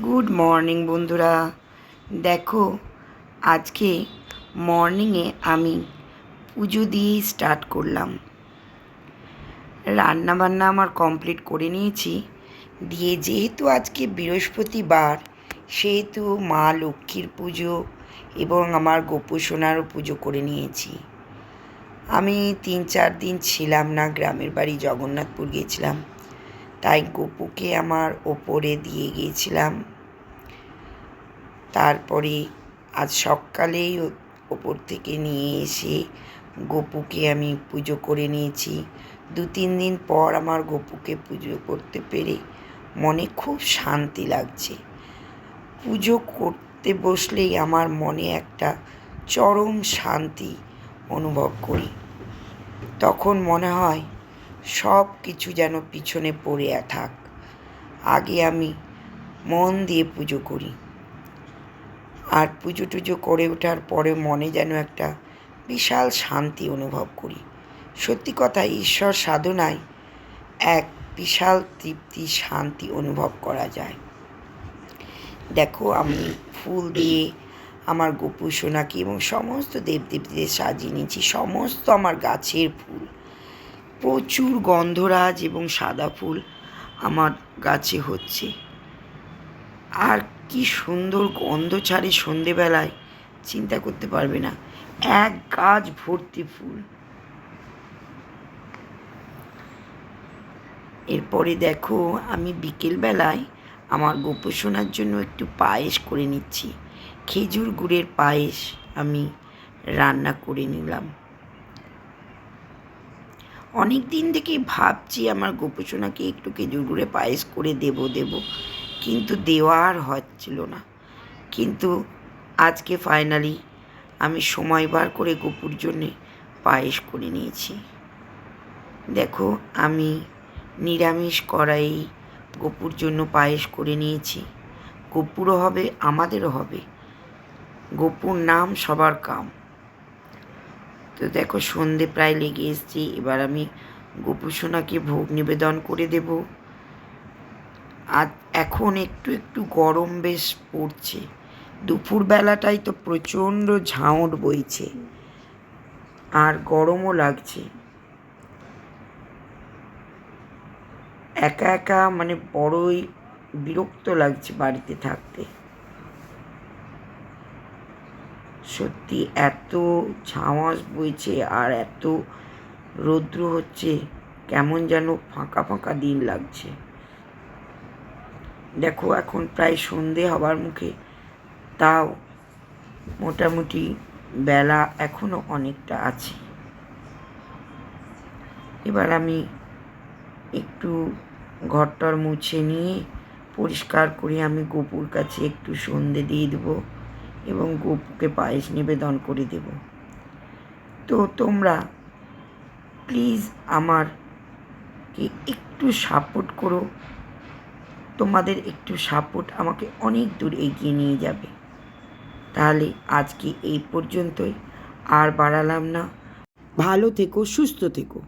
Good morning বন্ধুরা। দেখো, আজকে মর্নিংয়ে আমি পুজো দিয়েই স্টার্ট করলাম। রান্না বান্না আমার কমপ্লিট করে নিয়েছি। দিয়ে যেহেতু আজকে বৃহস্পতিবার, সেহেতু মা লক্ষ্মীর পুজো এবং আমার গোপু সোনারও পুজো করে নিয়েছি। আমি তিন চার দিন ছিলাম না, গ্রামের বাড়ি জগন্নাথপুর গিয়েছিলাম তাই গপুকে আমার ওপরে দিয়ে গিয়েছিলাম। তারপরে আজ সকালেই ওপর থেকে নিয়ে এসে গপুকে আমি পুজো করে নিয়েছি। দু তিন দিন পর আমার গপুকে পুজো করতে পেরে মনে খুব শান্তি লাগছে। পুজো করতে বসলেই আমার মনে একটা চরম শান্তি অনুভব করি। তখন মনে হয় সব কিছু যেন পিছনে পড়ে থাক। আগে আমি মন দিয়ে পুজো করি। আর পুজো টুজো করে ওঠার পরে মনে যেন একটা বিশাল শান্তি অনুভব করি। সত্যি কথা, ঈশ্বর সাধনায় এক বিশাল তৃপ্তি, শান্তি অনুভব করা যায়। দেখো, আমি ফুল দিয়ে আমার গোপু সোনাকে এবং সমস্ত দেবদেবীদের সাজিয়ে নিয়েছি, সমস্ত আমার গাছের ফুল। প্রচুর গন্ধরাজ এবং সাদা ফুল আমার গাছে হচ্ছে। আর কি সুন্দর গন্ধ ছাড়ে সন্ধেবেলায়, চিন্তা করতে পারবে না। এক গাছ ভর্তি ফুল। এরপরে দেখো, আমি বিকেলবেলায় আমার গোপোষণার জন্য একটু পায়েস করে নিচ্ছি। খেজুর গুড়ের পায়েস আমি রান্না করে নিলাম। অনেক দিন থেকেই ভাবছি আমার গোপোষণাকে একটু খেজুর গুড়ে পায়েস করে দেব দেব। কিন্তু দেওয়া আর হচ্ছিল না। কিন্তু আজকে ফাইনালি আমি সময় বার করে গোপুর জন্যে পায়েস করে নিয়েছি। দেখো, আমি নিরামিষ করাই গোপুর জন্য পায়েস করে নিয়েছি। গোপুরও হবে, আমাদেরও হবে। গোপুর নাম সবার কাম। তো দেখো সন্ধে প্রায় লেগে এসছে, এবার আমি গোপু সোনাকে ভোগ নিবেদন করে দেব। আর এখন একটু একটু গরম বেশ পড়ছে। দুপুর বেলাটাই তো প্রচণ্ড ঝাঁট বইছে। আর গরমও লাগছে। একা একা মানে বড়ই বিরক্ত লাগছে বাড়িতে থাকতে। সত্যি এত ঝামাস বইছে আর এত রৌদ্র হচ্ছে, কেমন যেন ফাঁকা ফাঁকা দিন লাগছে। দেখো এখন প্রায় সন্ধে হবার মুখে, তাও মোটামুটি বেলা এখনও অনেকটা আছে। এবার আমি একটু ঘরটর মুছে নিয়ে পরিষ্কার করে আমি গোপুর কাছে একটু সন্ধে দিয়ে দেবো। এবং গোপুকে পায়েস নিবেদন করে দেব। তো তোমরা প্লিজ আমারকে একটু সাপোর্ট করো। তোমাদের একটু সাপোর্ট আমাকে অনেক দূর এগিয়ে নিয়ে যাবে। তাহলে আজকে এই পর্যন্তই। আর বাড়ালাম না। ভালো থেকো, সুস্থ থেকো।